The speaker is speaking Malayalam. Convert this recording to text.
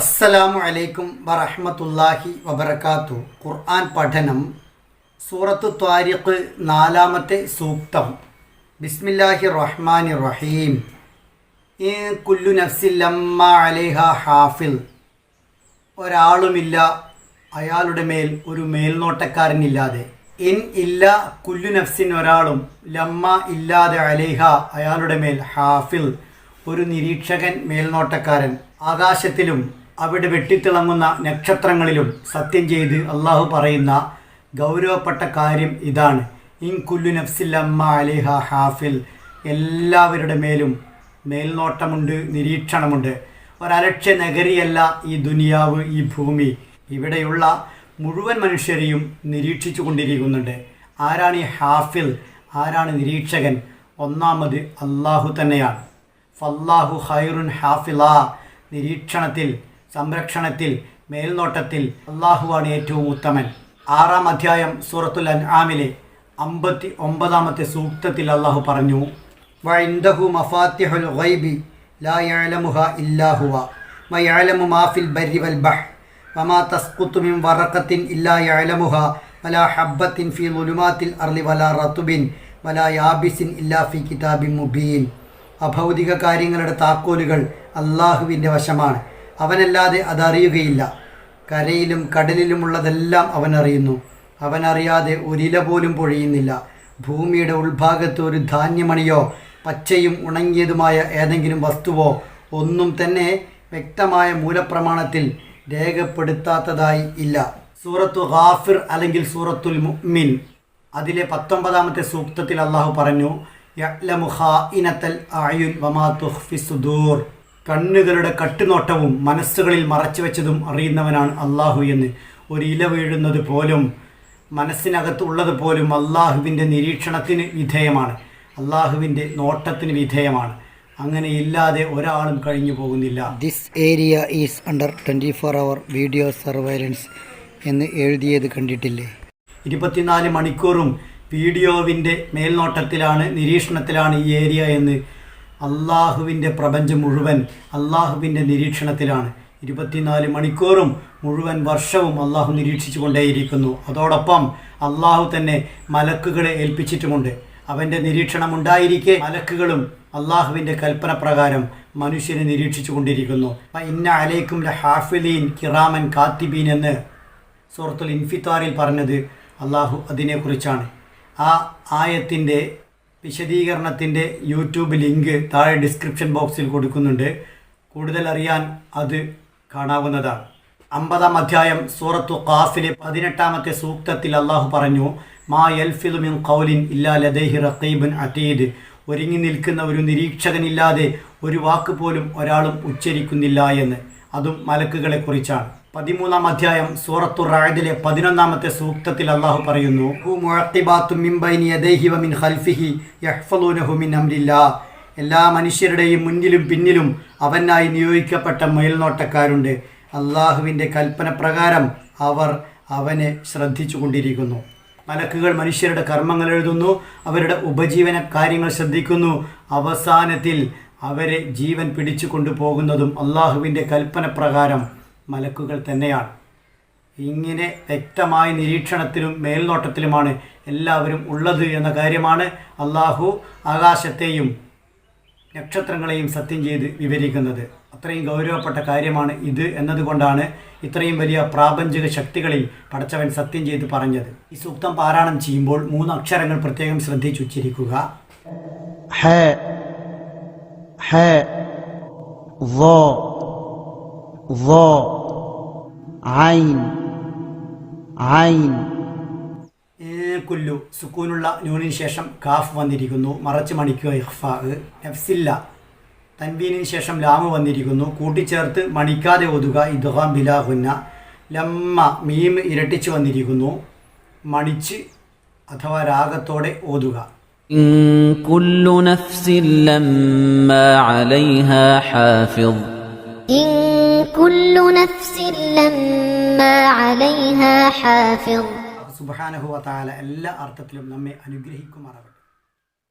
അസ്സലാമു അലൈക്കും വറഹമത്തല്ലാഹി വബർക്കാത്തു ഖുർആൻ പഠനം സൂറത്ത് ത്വാരിഖ് നാലാമത്തെ സൂക്തം. ബിസ്മില്ലാഹി റഹ്മാൻ റഹീം. കുല്ലു നഫ്സില്ലമ്മ അലേഹ ഹാഫിൽ. ഒരാളുമില്ല അയാളുടെ മേൽ ഒരു മേൽനോട്ടക്കാരനില്ലാതെ ഇൻ ഇല്ല കുല്ലു നഫ്സിൻ ഒരാളും ലമ്മ ഇല്ലാതെ അലേഹ അയാളുടെ മേൽ ഹാഫിൽ. ഒരു നിരീക്ഷകൻ മേൽനോട്ടക്കാരൻ. ആകാശത്തിലും അവിടെ വെട്ടിത്തിളങ്ങുന്ന നക്ഷത്രങ്ങളിലും സത്യം ചെയ്ത് അള്ളാഹു പറയുന്ന ഗൗരവപ്പെട്ട കാര്യം ഇതാണ്. ഇൻ കുല്ലു നഫ്സില്ലമ്മ അലിഹ ഹാഫിൽ. എല്ലാവരുടെ മേലും മേൽനോട്ടമുണ്ട് നിരീക്ഷണമുണ്ട്. ഒരലക്ഷ്യ നഗരിയല്ല ഈ ദുനിയാവ് ഈ ഭൂമി. ഇവിടെയുള്ള മുഴുവൻ മനുഷ്യരെയും നിരീക്ഷിച്ചു കൊണ്ടിരിക്കുന്നുണ്ട്. ആരാണ് ഈ ഹാഫിൽ? ആരാണ് നിരീക്ഷകൻ? ഒന്നാമത് അള്ളാഹു തന്നെയാണ്. ഫല്ലാഹു ഹൈറുൻ ഹാഫില. നിരീക്ഷണത്തിൽ സംരക്ഷണത്തിൽ മേൽനോട്ടത്തിൽ അള്ളാഹുവാണ് ഏറ്റവും ഉത്തമൻ. ആറാം അധ്യായം സൂറത്തുൽ അൻആമിലെ അമ്പത്തി ഒമ്പതാമത്തെ സൂക്തത്തിൽ അള്ളാഹു പറഞ്ഞു വൈന്ദഹു ഗൈബി ലാ മാ ഫിൽ ബർരി വൽ ബഹ് തസ്ഖുതു മിൻ വറഖത്തിൻ ഇല്ലാ ഹബ്ബത്തിൻ അർളി വലാ യാബിസിൻ ഇല്ലാ ഫീ അഭൗതിക കാര്യങ്ങളുടെ താക്കോലുകൾ അള്ളാഹുവിന്റെ വശമാണ്. അവനല്ലാതെ അതറിയുകയില്ല. കരയിലും കടലിലുമുള്ളതെല്ലാം അവൻ അറിയുന്നു അവനറിയാതെ ഒരില പോലും പൊഴിയുന്നില്ല. ഭൂമിയുടെ ഉൾഭാഗത്ത് ഒരു ധാന്യമണിയോ പച്ചയും ഉണങ്ങിയതുമായ ഏതെങ്കിലും വസ്തുവോ ഒന്നും തന്നെ വ്യക്തമായ മൂലപ്രമാണത്തിൽ രേഖപ്പെടുത്താത്തതായി ഇല്ല. സൂറത്തു ഹാഫിർ അല്ലെങ്കിൽ സൂറത്തുൽ മുഅ്മിൻ. അതിലെ പത്തൊമ്പതാമത്തെ സൂക്തത്തിൽ അള്ളാഹു പറഞ്ഞു യഅ്ലമു ഖാഇനത്തൽ ആയുൽ വമാ തുഖ്ഫി സുദൂർ. കണ്ണുകളുടെ കട്ടുനോട്ടവും മനസ്സുകളിൽ മറച്ചു വെച്ചതും അറിയുന്നവനാണ് അള്ളാഹു എന്ന്. ഒരു ഇല വീഴുന്നത് പോലും മനസ്സിനകത്ത് ഉള്ളത് പോലും അള്ളാഹുവിന്റെ നിരീക്ഷണത്തിന് വിധേയമാണ്. അള്ളാഹുവിന്റെ നോട്ടത്തിന് വിധേയമാണ്. അങ്ങനെ ഇല്ലാതെ ഒരാളും കഴിഞ്ഞു പോകുന്നില്ല. This area is under twenty four hour video surveillance എന്ന് എഴുതിയത് കണ്ടിട്ടില്ലേ? ഇരുപത്തിനാല് മണിക്കൂറും വീഡിയോവിന്റെ മേൽനോട്ടത്തിലാണ് നിരീക്ഷണത്തിലാണ് ഈ ഏരിയ എന്ന് അള്ളാഹുവിന്റെ പ്രപഞ്ചം മുഴുവൻ അള്ളാഹുവിന്റെ നിരീക്ഷണത്തിലാണ്. ഇരുപത്തിനാല് മണിക്കൂറും മുഴുവൻ വർഷവും അള്ളാഹു നിരീക്ഷിച്ചു കൊണ്ടേയിരിക്കുന്നു. അതോടൊപ്പം അള്ളാഹു തന്നെ മലക്കുകളെ ഏൽപ്പിച്ചിട്ടുമുണ്ട്. അവന്റെ നിരീക്ഷണം ഉണ്ടായിരിക്കെ മലക്കുകളും അള്ളാഹുവിന്റെ കൽപ്പന പ്രകാരം മനുഷ്യനെ നിരീക്ഷിച്ചു കൊണ്ടിരിക്കുന്നു. ഇന്ന അലൈക്കും ഹാഫിലീൻ കിറാമൻ കാത്തിബീൻ എന്ന് സുഹൃത്തുൽ ഇൻഫിത്താറിൽ പറഞ്ഞത് അള്ളാഹു അതിനെക്കുറിച്ചാണ്. ആ ആയത്തിന്റെ വിശദീകരണത്തിന്റെ യൂട്യൂബ് ലിങ്ക് താഴെ ഡിസ്ക്രിപ്ഷൻ ബോക്സിൽ കൊടുക്കുന്നുണ്ട്. കൂടുതൽ അറിയാൻ അത് കാണാവുന്നതാണ്. അമ്പതാം അധ്യായം സൂറത്തു ഖാഫിലെ പതിനെട്ടാമത്തെ സൂക്തത്തിൽ അള്ളാഹു പറഞ്ഞു മാ യൽഫിദു മിൻ ഖൗലിൻ ഇല്ലാ ലദൈഹി റഖീബുൻ അതീദ് ഒരുങ്ങി നിൽക്കുന്ന ഒരു നിരീക്ഷകനില്ലാതെ ഒരു വാക്ക് പോലും ഒരാളും ഉച്ചരിക്കുന്നില്ല എന്ന്. അതും മലക്കുകളെ കുറിച്ചാണ് പതിമൂന്നാം അധ്യായം സൂറത്തു റായദിലെ പതിനൊന്നാമത്തെ സൂക്തത്തിൽ അള്ളാഹു പറയുന്നു എല്ലാ മനുഷ്യരുടെയും മുന്നിലും പിന്നിലും അവനായി നിയോഗിക്കപ്പെട്ട മേൽനോട്ടക്കാരുണ്ട്. അള്ളാഹുവിന്റെ കൽപ്പന പ്രകാരം അവർ അവനെ ശ്രദ്ധിച്ചു കൊണ്ടിരിക്കുന്നു മലക്കുകൾ മനുഷ്യരുടെ കർമ്മങ്ങൾ എഴുതുന്നു അവരുടെ ഉപജീവന കാര്യങ്ങൾ ശ്രദ്ധിക്കുന്നു. അവസാനത്തിൽ അവരെ ജീവൻ പിടിച്ചു കൊണ്ടുപോകുന്നതും അള്ളാഹുവിന്റെ കൽപ്പന പ്രകാരം മലക്കുകൾ തന്നെയാണ്. ഇങ്ങനെ വ്യക്തമായ നിരീക്ഷണത്തിലും മേൽനോട്ടത്തിലുമാണ് എല്ലാവരും ഉള്ളത് എന്ന കാര്യമാണ് അള്ളാഹു ആകാശത്തെയും നക്ഷത്രങ്ങളെയും സത്യം ചെയ്ത് വിവരിക്കുന്നത്. അത്രയും ഗൗരവപ്പെട്ട കാര്യമാണ് ഇത് എന്നതുകൊണ്ടാണ് ഇത്രയും വലിയ പ്രാപഞ്ചിക ശക്തികളിൽ പടച്ചവൻ സത്യം ചെയ്ത് പറഞ്ഞത്. ഈ സൂക്തം പാരായണം ചെയ്യുമ്പോൾ മൂന്ന് അക്ഷരങ്ങൾ പ്രത്യേകം ശ്രദ്ധിച്ചുച്ചരിക്കുക ഹ ഹ ظ ظ عين عين ഏ, കുല്ലു സുക്കൂനുള്ള നൂനിന് ശേഷം കാഫ് വന്നിരിക്കുന്നു മറച്ച് മണിക്കുക ഇഖ്ഫാ നഫ്സില്ല തൻവീനിന് ശേഷം ലാമ് വന്നിരിക്കുന്നു കൂട്ടിച്ചേർത്ത് മണിക്കാതെ ഓതുക ഇദ്ഹാം ബിലാഹുന്ന ലമ്മ മീം ഇരട്ടിച്ച് വന്നിരിക്കുന്നു മണിച്ച് അഥവാ രാഗത്തോടെ ഓതുക إن كل نفس لما عليها حافظ إن كل نفس لما عليها حافظ സുബാനഹുവ താല എല്ലാ അർത്ഥത്തിലും നമ്മെ അനുഗ്രഹിക്കുമാറാവട്ടെ